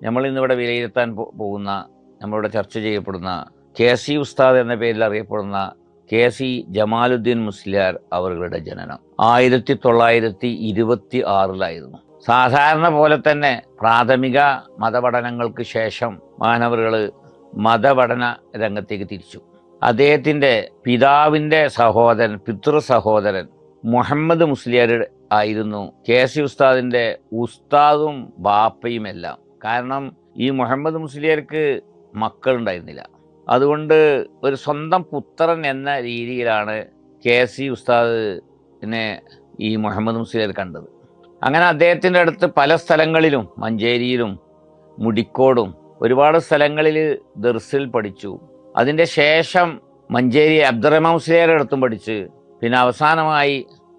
നമ്മൾ ഇന്നിവിടെ വിലയിരുത്താൻ പോകുന്ന നമ്മളിവിടെ ചർച്ച ചെയ്യപ്പെടുന്ന കെ സി ഉസ്താദ് എന്ന പേരിൽ അറിയപ്പെടുന്ന കെ സി ജമാലുദ്ദീൻ മുസ്ലിയാർ അവരുടെ ജനനം. ആയിരത്തി തൊള്ളായിരത്തി ഇരുപത്തി ആറിലായിരുന്നു സാധാരണ പോലെ തന്നെ പ്രാഥമിക മതപഠനങ്ങൾക്ക് ശേഷം മാനവറുകൾ മതപഠന രംഗത്തേക്ക് തിരിച്ചു. അദ്ദേഹത്തിന്റെ പിതാവിന്റെ സഹോദരൻ പിതൃ സഹോദരൻ മുഹമ്മദ് മുസ്ലിയാർ ആയിരുന്നു കെ സി ഉസ്താദിന്റെ ഉസ്താദും ബാപ്പയും എല്ലാം കാരണം ഈ മുഹമ്മദ് മുസ്ലിയാർക്ക് മക്കളുണ്ടായിരുന്നില്ല. അതുകൊണ്ട് ഒരു സ്വന്തം പുത്രൻ എന്ന രീതിയിലാണ് കെ സി ഉസ്താദിനെ ഈ മുഹമ്മദ് മുസ്ലിയർ കണ്ടത്. അങ്ങനെ അദ്ദേഹത്തിന്റെ അടുത്ത് പല സ്ഥലങ്ങളിലും മഞ്ചേരിയിലും മുടിക്കോടും ഒരുപാട് സ്ഥലങ്ങളിൽ ദർസിൽ പഠിച്ചു. അതിന്റെ ശേഷം മഞ്ചേരി അബ്ദുറഹ്മാൻ മുസ്ലിയാരുടെ അടുത്തും പഠിച്ച് പിന്നെ അവസാനമായി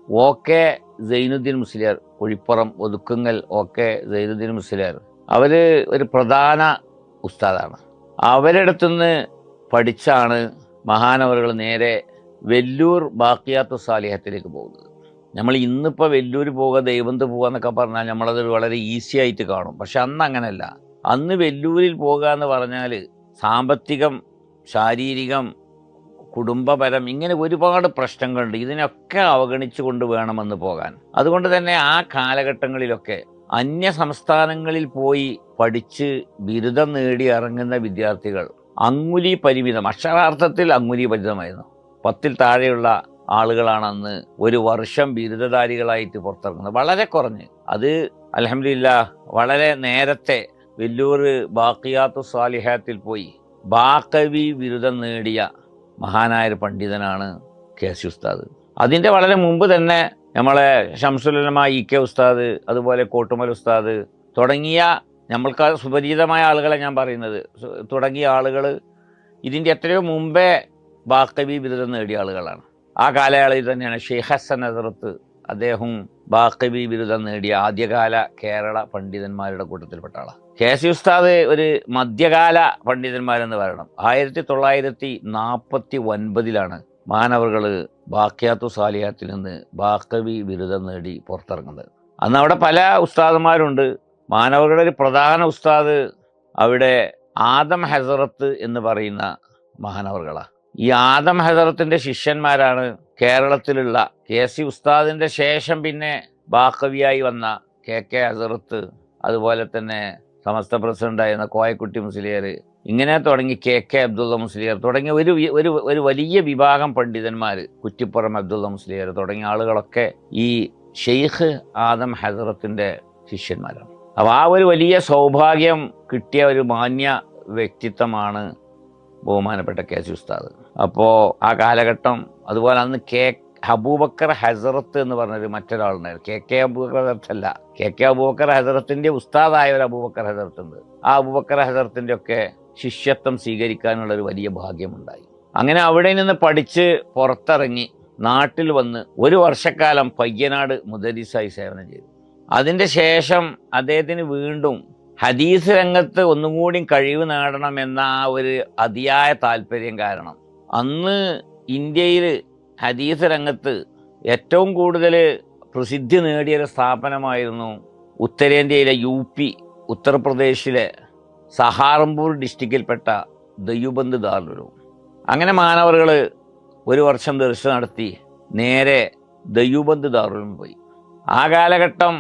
O K Zainuddin Musliyar Ozhippuram Othukkungal O K Zainuddin Musliyar അവർ ഒരു പ്രധാന ഉസ്താദാണ്. അവരുടെ അടുത്തുനിന്ന് പഠിച്ചാണ് മഹാനവറുകൾ നേരെ വെല്ലൂർ ബാക്കിയാത്തു സാലിഹത്തിലേക്ക് പോകുന്നത്. നമ്മൾ ഇന്നിപ്പോൾ വെല്ലൂർ പോവുക ദൈവന്ത് പോവുക എന്നൊക്കെ പറഞ്ഞാൽ നമ്മളത് വളരെ ഈസി ആയിട്ട് കാണും. പക്ഷെ അന്ന് അങ്ങനെയല്ല. അന്ന് വെല്ലൂരിൽ പോകുക എന്ന് പറഞ്ഞാൽ സാമ്പത്തികം ശാരീരികം കുടുംബപരം ഇങ്ങനെ ഒരുപാട് പ്രശ്നങ്ങളുണ്ട്. ഇതിനൊക്കെ അവഗണിച്ചുകൊണ്ട് വേണമെന്ന് പോകാൻ. അതുകൊണ്ട് തന്നെ ആ കാലഘട്ടങ്ങളിലൊക്കെ അന്യ സംസ്ഥാനങ്ങളിൽ പോയി പഠിച്ച് ബിരുദം നേടി ഇറങ്ങുന്ന വിദ്യാർത്ഥികൾ അങ്ങുലി പരിമിതം അക്ഷരാർത്ഥത്തിൽ അങ്ങുലി പരിമിതമായിരുന്നു. പത്തിൽ താഴെയുള്ള ആളുകളാണ് അന്ന് ഒരു വർഷം ബിരുദധാരികളായിട്ട് പുറത്തിറങ്ങുന്നത്. വളരെ കുറഞ്ഞ്. അത് അലഹമില്ല വളരെ നേരത്തെ വെല്ലൂർ ബാക്കിയാത്തു സാലിഹാത്തിൽ പോയി ബാക്കവി ബിരുദം നേടിയ മഹാനായ പണ്ഡിതനാണ് കെ സി ഉസ്താദ്. അതിന്റെ വളരെ മുമ്പ് തന്നെ നമ്മളെ ഷംസുലമ ഇ കെ ഉസ്താദ് അതുപോലെ കോട്ടുമൽ ഉസ്താദ് തുടങ്ങിയ നമ്മൾക്ക് സുപരിചിതമായ ആളുകളെ ഞാൻ പറയുന്നത്. തുടങ്ങിയ ആളുകൾ ഇതിന്റെ എത്രയോ മുമ്പേ ബാക്കബി ബിരുദം നേടിയ ആളുകളാണ്. ആ കാലയളവിൽ തന്നെയാണ് ഷെയ്ഖ് ഹസൻ അസറത്ത് അദ്ദേഹം ബാക്കബി ബിരുദം നേടിയ ആദ്യകാല കേരള പണ്ഡിതന്മാരുടെ കൂട്ടത്തിൽപ്പെട്ട ആളാണ് കെ സി ഉസ്താദ് ഒരു മധ്യകാല പണ്ഡിതന്മാരെന്ന് പറയണം. ആയിരത്തി തൊള്ളായിരത്തി നാൽപ്പത്തി ഒൻപതിലാണ് മാനവറുകൾ ബാക്കിയാത്തു സാലിയാത്തിൽ നിന്ന് ബാക്കവി ബിരുദം നേടി പുറത്തിറങ്ങുന്നത്. അന്ന് അവിടെ പല ഉസ്താദന്മാരുണ്ട് മാനവറുടെ ഒരു പ്രധാന ഉസ്താദ് അവിടെ ആദം ഹസറത്ത് എന്ന് പറയുന്ന മഹാനവറുകളാണ് ഈ ആദം ഹസറത്തിന്റെ ശിഷ്യന്മാരാണ് കേരളത്തിലുള്ള കെ സി ഉസ്താദിന്റെ ശേഷം പിന്നെ ബാക്കവിയായി വന്ന കെ കെ ഹസറത്ത് അതുപോലെ തന്നെ സമസ്ത പ്രസിഡന്റായിരുന്ന കോയക്കുട്ടി മുസ്ലിയർ ഇങ്ങനെ തുടങ്ങി കെ കെ അബ്ദുള്ള മുസ്ലിയർ തുടങ്ങിയ ഒരു ഒരു ഒരു വലിയ വിഭാഗം പണ്ഡിതന്മാർ കുറ്റിപ്പുറം അബ്ദുള്ള മുസ്ലിയർ തുടങ്ങിയ ആളുകളൊക്കെ ഈ ഷെയ്ഖ് ആദം ഹസറത്തിന്റെ ശിഷ്യന്മാരാണ്. അപ്പോൾ ആ ഒരു വലിയ സൗഭാഗ്യം കിട്ടിയ ഒരു മാന്യ വ്യക്തിത്വമാണ് ബഹുമാനപ്പെട്ട കെ സി ഉസ്താദ്. അപ്പോൾ ആ കാലഘട്ടം അതുപോലെ അന്ന് കെ അബൂബക്കർ ഹസറത്ത് എന്ന് പറഞ്ഞൊരു മറ്റൊരാളുണ്ടായിരുന്നു. കെ കെ അബൂബക്കർ ഹസറത്ത് അല്ല കെ കെ അബൂബക്കർ ഹസറത്തിന്റെ ഉസ്താദായ ഒരു അബൂബക്കർ ഹസറത്ത് ഉണ്ട് ആ അബൂബക്കർ ഹസറത്തിന്റെ ഒക്കെ ശിഷ്യത്വം സ്വീകരിക്കാനുള്ള ഒരു വലിയ ഭാഗ്യമുണ്ടായി. അങ്ങനെ അവിടെ നിന്ന് പഠിച്ച് പുറത്തിറങ്ങി നാട്ടിൽ വന്ന് ഒരു വർഷക്കാലം പയ്യനാട് മുദരിസായി സേവനം ചെയ്തു. അതിന്റെ ശേഷം അദ്ദേഹത്തിന് വീണ്ടും ഹദീസ് രംഗത്ത് ഒന്നും കൂടി കഴിവ് നേടണം എന്ന ആ ഒരു അതിയായ താല്പര്യം കാരണം അന്ന് ഇന്ത്യയിൽ ഹദീസ് രംഗത്ത് ഏറ്റവും കൂടുതൽ പ്രസിദ്ധി നേടിയ ഒരു സ്ഥാപനമായിരുന്നു ഉത്തരേന്ത്യയിലെ യു പി ഉത്തർപ്രദേശിലെ സഹാറംപൂർ ഡിസ്ട്രിക്റ്റിൽപ്പെട്ട ദയ്യുബന്ദ് ദാർലുരു അങ്ങനെ മാനവറുകൾ ഒരു വർഷം ദർശനം നടത്തി നേരെ ദയ്യുബന്ദ് ദാറുലും പോയി. ആ കാലഘട്ടം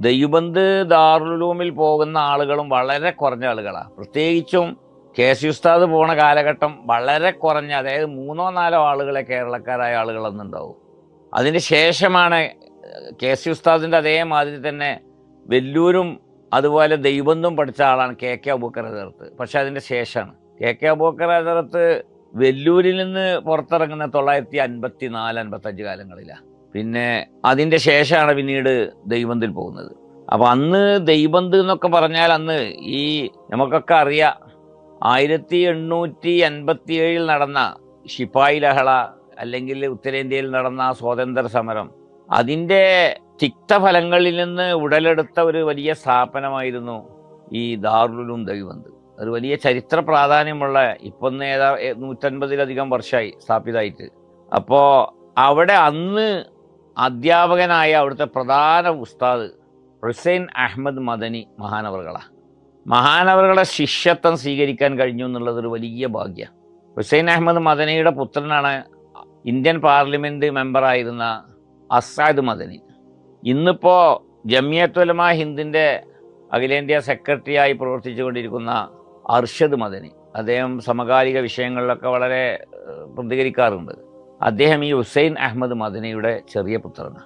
ദയ്യുബന്ദ് ദാറുലൂമിൽ പോകുന്ന ആളുകളും വളരെ കുറഞ്ഞ ആളുകളാണ് പ്രത്യേകിച്ചും കെ സി ഉസ്താദ് പോണ കാലഘട്ടം വളരെ കുറഞ്ഞ അതായത് മൂന്നോ നാലോ ആളുകളെ കേരളക്കാരായ ആളുകളെന്നുണ്ടാവും അതിന് ശേഷമാണ് കെ സി ഉസ്താദിന്റെ അതേമാതിരി തന്നെ വെല്ലൂരും അതുപോലെ ദൈവന്തും പഠിച്ച ആളാണ് കെ കെ അബൂക്കർ ഹസരത്ത് പക്ഷെ അതിന്റെ ശേഷമാണ്. കെ കെ അബൂക്കർ ഹസരത്ത് വെല്ലൂരിൽ നിന്ന് പുറത്തിറങ്ങുന്ന തൊള്ളായിരത്തി അൻപത്തി നാല് അൻപത്തഞ്ച് കാലങ്ങളിലാണ് പിന്നെ അതിന്റെ ശേഷമാണ് പിന്നീട് ദൈവന്തിൽ പോകുന്നത്. അപ്പോൾ അന്ന് ദൈവന്ത് എന്നൊക്കെ പറഞ്ഞാൽ അന്ന് ഈ നമുക്കൊക്കെ അറിയാം ആയിരത്തി എണ്ണൂറ്റി അൻപത്തി ഏഴിൽ നടന്ന ശിപ്പായി ലഹള അല്ലെങ്കിൽ ഉത്തരേന്ത്യയിൽ നടന്ന സ്വാതന്ത്ര്യ സമരം അതിന്റെ തിക്തഫലങ്ങളിൽ നിന്ന് ഉടലെടുത്ത ഒരു വലിയ സ്ഥാപനമായിരുന്നു ഈ ദാറുലും ദൈവന്ത്. ഒരു വലിയ ചരിത്ര പ്രാധാന്യമുള്ള ഇപ്പം ഏതാ നൂറ്റൻപതിലധികം വർഷമായി സ്ഥാപിതമായിട്ട്. അപ്പോൾ അവിടെ അന്ന് അധ്യാപകനായ അവിടുത്തെ പ്രധാന ഉസ്താദ് ഹുസൈൻ അഹമ്മദ് മദനി മഹാനവറുകളാണ്. മഹാനവറുകളുടെ ശിഷ്യത്വം സ്വീകരിക്കാൻ കഴിഞ്ഞു എന്നുള്ളത് ഒരു വലിയ ഭാഗ്യ. ഹുസൈൻ അഹമ്മദ് മദനിയുടെ പുത്രനാണ് ഇന്ത്യൻ പാർലമെന്റ് മെമ്പറായിരുന്ന അസാദ് മദനി. ഇന്നിപ്പോൾ ജമിയത്തുലമ ഹിന്ദിന്റെ അഖിലേന്ത്യാ സെക്രട്ടറിയായി പ്രവർത്തിച്ചുകൊണ്ടിരിക്കുന്ന അർഷദ് മദനി. അദ്ദേഹം സമകാലിക വിഷയങ്ങളിലൊക്കെ വളരെ പ്രതികരിക്കാറുണ്ട്. അദ്ദേഹം ഈ ഹുസൈൻ അഹമ്മദ് മദനിയുടെ ചെറിയ പുത്രനാണ്.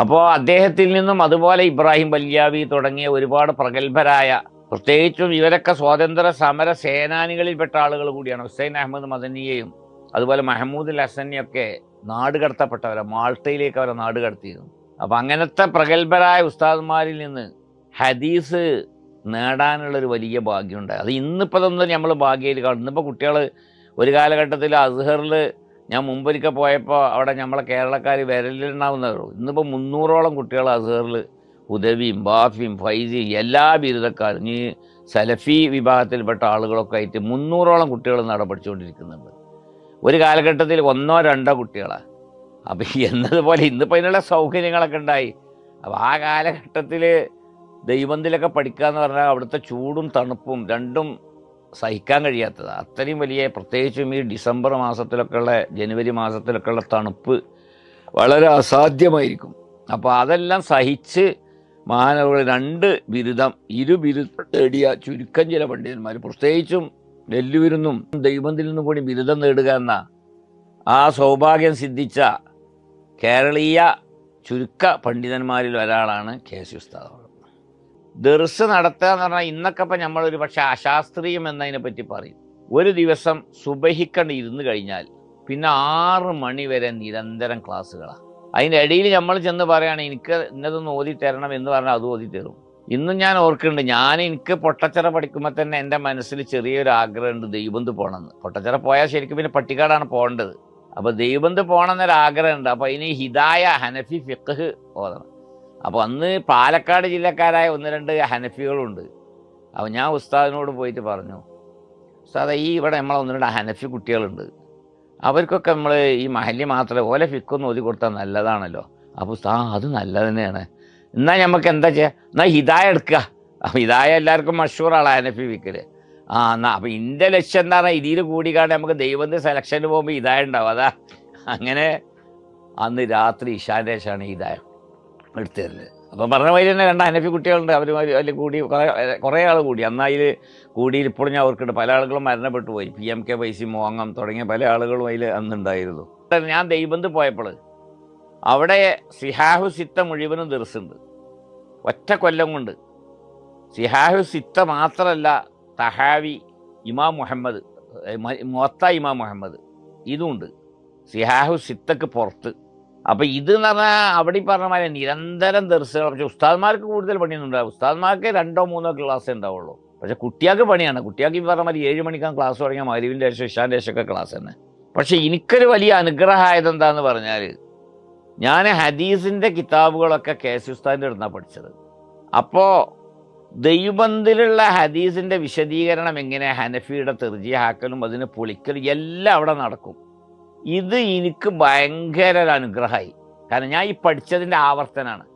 അപ്പോൾ അദ്ദേഹത്തിൽ നിന്നും അതുപോലെ ഇബ്രാഹിം വല്യാവി തുടങ്ങിയ ഒരുപാട് പ്രഗത്ഭരായ പ്രത്യേകിച്ചും ഇവരൊക്കെ സ്വാതന്ത്ര്യ സമര സേനാനികളിൽപ്പെട്ട ആളുകൾ കൂടിയാണ്. ഹുസൈൻ അഹമ്മദ് മദനിയെയും അതുപോലെ മഹമ്മൂദ് ഹസനെയൊക്കെ നാട് കടത്തപ്പെട്ടവരെ. മാൾട്ടയിലേക്ക് അവരെ നാട് കടത്തിയിരുന്നു. അപ്പം അങ്ങനത്തെ പ്രഗത്ഭരായ ഉസ്താദ്മാരിൽ നിന്ന് ഹദീസ് നേടാനുള്ളൊരു വലിയ ഭാഗ്യമുണ്ട്. അത് ഇന്നിപ്പോൾ തന്നെ നമ്മൾ ഭാഗ്യയിൽ കാണും. ഇന്നിപ്പോൾ കുട്ടികൾ ഒരു കാലഘട്ടത്തിൽ അസ്ഹറിൽ ഞാൻ മുമ്പൊരിക്കൽ പോയപ്പോൾ അവിടെ നമ്മളെ കേരളക്കാർ വിരലിലുണ്ടാവുന്നവരുള്ളൂ ഇന്നിപ്പോൾ മുന്നൂറോളം കുട്ടികൾ അസ്ഹറിൽ ഉദവിയും ബാഫിയും ഫൈസിയും എല്ലാ ബിരുദക്കാരും ഈ സലഫി വിഭാഗത്തിൽപ്പെട്ട ആളുകളൊക്കെ ആയിട്ട് മുന്നൂറോളം കുട്ടികൾ നട പഠിച്ചുകൊണ്ടിരിക്കുന്നുണ്ട്. ഒരു കാലഘട്ടത്തിൽ ഒന്നോ രണ്ടോ കുട്ടികളാണ് അപ്പം എന്നതുപോലെ ഇന്നിപ്പോൾ അതിനുള്ള സൗകര്യങ്ങളൊക്കെ ഉണ്ടായി. അപ്പോൾ ആ കാലഘട്ടത്തിൽ ദൈവത്തിലൊക്കെ പഠിക്കുക എന്ന് പറഞ്ഞാൽ അവിടുത്തെ ചൂടും തണുപ്പും രണ്ടും സഹിക്കാൻ കഴിയാത്തത്. അത്രയും വലിയ പ്രത്യേകിച്ചും ഈ ഡിസംബർ മാസത്തിലൊക്കെയുള്ള ജനുവരി മാസത്തിലൊക്കെയുള്ള തണുപ്പ് വളരെ അസാധ്യമായിരിക്കും. അപ്പോൾ അതെല്ലാം സഹിച്ച് മഹാനവകൾ രണ്ട് ബിരുദം ഇരു ബിരുദം നേടിയ ചുരുക്കം ചില പണ്ഡിതന്മാർ പ്രത്യേകിച്ചും നെല്ലുവിരുന്നും ദൈവത്തിൽ നിന്നും കൂടി ബിരുദം നേടുക എന്ന ആ സൗഭാഗ്യം സിദ്ധിച്ച കേരളീയ ചുരുക്ക പണ്ഡിതന്മാരിൽ ഒരാളാണ് കെ സി ഉസ്താദ് ദർസ് നടത്തുക എന്ന് പറഞ്ഞാൽ ഇന്നൊക്കെ ഇപ്പം നമ്മളൊരു പക്ഷേ അശാസ്ത്രീയം എന്നതിനെ പറ്റി പറയും. ഒരു ദിവസം സുബഹിക്കണ്ട് ഇരുന്ന് കഴിഞ്ഞാൽ പിന്നെ ആറ് മണി വരെ നിരന്തരം ക്ലാസ്സുകളാണ് അതിന്റെ ഇടയിൽ നമ്മൾ ചെന്ന് പറയുകയാണ് എനിക്ക് ഇന്നതൊന്ന് ഓതി തരണം എന്ന് പറഞ്ഞാൽ അത് ഓതി തരും. ഇന്നും ഞാൻ ഓർക്കുന്നുണ്ട് ഞാൻ എനിക്ക് പൊട്ടച്ചിറ പഠിക്കുമ്പോൾ തന്നെ എന്റെ മനസ്സിൽ ചെറിയൊരു ആഗ്രഹമുണ്ട് ദൈവന്ത് പോകണമെന്ന് പൊട്ടച്ചിറ പോയാൽ ശരിക്കും പിന്നെ പട്ടിക്കാടാണ് പോകേണ്ടത്. അപ്പോൾ ദൈവന്ത് പോകണം എന്നൊരു ആഗ്രഹമുണ്ട് അപ്പോൾ ഇനി ഹിദായ ഹനഫി ഫിഖ് ഓതണം. അപ്പോൾ അന്ന് പാലക്കാട് ജില്ലക്കാരായ ഒന്ന് രണ്ട് ഹനഫികളുണ്ട്. അപ്പോൾ ഞാൻ ഉസ്താദിനോട് പോയിട്ട് പറഞ്ഞു ഉസ്താദ ഈ ഇവിടെ നമ്മളെ ഒന്ന് രണ്ട് ഹനഫി കുട്ടികളുണ്ട്. അവർക്കൊക്കെ നമ്മൾ ഈ മഹല്യ മാത്രമേ ഓലെ ഫിക്കൊന്നും ഓതി കൊടുത്താൽ നല്ലതാണല്ലോ. അപ്പോൾ ആ അത് നല്ലത് തന്നെയാണ് എന്നാൽ നമുക്ക് എന്താ ചെയ്യുക എന്നാൽ ഹിതായ എടുക്കുക അപ്പോൾ ഹിതായ എല്ലാവർക്കും മഷൂറാണ് ഇ വിക്കൽ ആ എന്നാൽ അപ്പോൾ എന്റെ ലക്ഷ്യം എന്താ പറഞ്ഞാൽ കൂടി കാണാൻ നമുക്ക് ദൈവത്തിന്റെ സെലക്ഷന് പോകുമ്പോൾ ഹിദായ ഉണ്ടാവും. അതാ അങ്ങനെ അന്ന് രാത്രി ഇഷാന്റെ ശേഷമാണ് എടുത്തു എടുത്തരുന്നത്. അപ്പം പറഞ്ഞ വഴി തന്നെ രണ്ട് അനഫി കുട്ടികളുണ്ട്. അവർ അതിൽ കൂടി കുറേ- ആൾ കൂടി. അന്നായി കൂടി ഇപ്പോഴും ഞാൻ ഓർക്കുന്നുണ്ട്. പല ആളുകളും മരണപ്പെട്ടു പോയി. പി എം കെ വൈസി മോങ്ങം തുടങ്ങിയ പല ആളുകളും അതിൽ അന്നുണ്ടായിരുന്നു ഞാൻ ദൈവന്ത് പോയപ്പോൾ അവിടെ സിഹാഹു സിത്ത മുഴുവനും ദിവസമുണ്ട് ഒറ്റ കൊല്ലം കൊണ്ട്. സിഹാഹു സിത്ത മാത്രമല്ല തഹാവി ഇമാം മുഹമ്മദ് മൊത്ത ഇമാം മുഹമ്മദ്. ഇതുമുണ്ട് സിഹാഹു സിത്തക്ക് പുറത്ത്. അപ്പം ഇത് എന്ന് പറഞ്ഞാൽ അവിടെ ഈ പറഞ്ഞ മാതിരി നിരന്തരം ദർശനം പക്ഷെ ഉസ്താദ്മാർക്ക് കൂടുതൽ പണിയൊന്നും ഉണ്ടാവും ഉസ്താദ്മാർക്ക് രണ്ടോ മൂന്നോ ക്ലാസ് ഉണ്ടാവുള്ളൂ. പക്ഷെ കുട്ടികൾക്ക് പണിയാണ്. കുട്ടികൾക്ക് ഈ പറഞ്ഞ മാതിരി ഏഴ് മണിക്കാൻ ക്ലാസ് തുടങ്ങിയ മരുവിന്റെ ശേഷം ഇഷാന്റെ ശേഷമൊക്കെ ക്ലാസ് തന്നെ. പക്ഷെ എനിക്കൊരു വലിയ അനുഗ്രഹമായത് എന്താന്ന് പറഞ്ഞാൽ ഞാൻ ഹദീസിന്റെ കിതാബുകളൊക്കെ കെ സി ഉസ്താദിന്റെ അടുത്താണ് പഠിച്ചത്. അപ്പോൾ ദൈവബന്ധിലുള്ള ഹദീസിന്റെ വിശദീകരണം എങ്ങനെ ഹനഫിയുടെ തെർജിയാക്കലും അതിന് പൊളിക്കലും എല്ലാം അവിടെ നടക്കും. ഇത് എനിക്ക് ഭയങ്കര ഒരു അനുഗ്രഹമായി. കാരണം ഞാൻ ഈ പഠിച്ചതിന്റെ ആവർത്തനാണ്.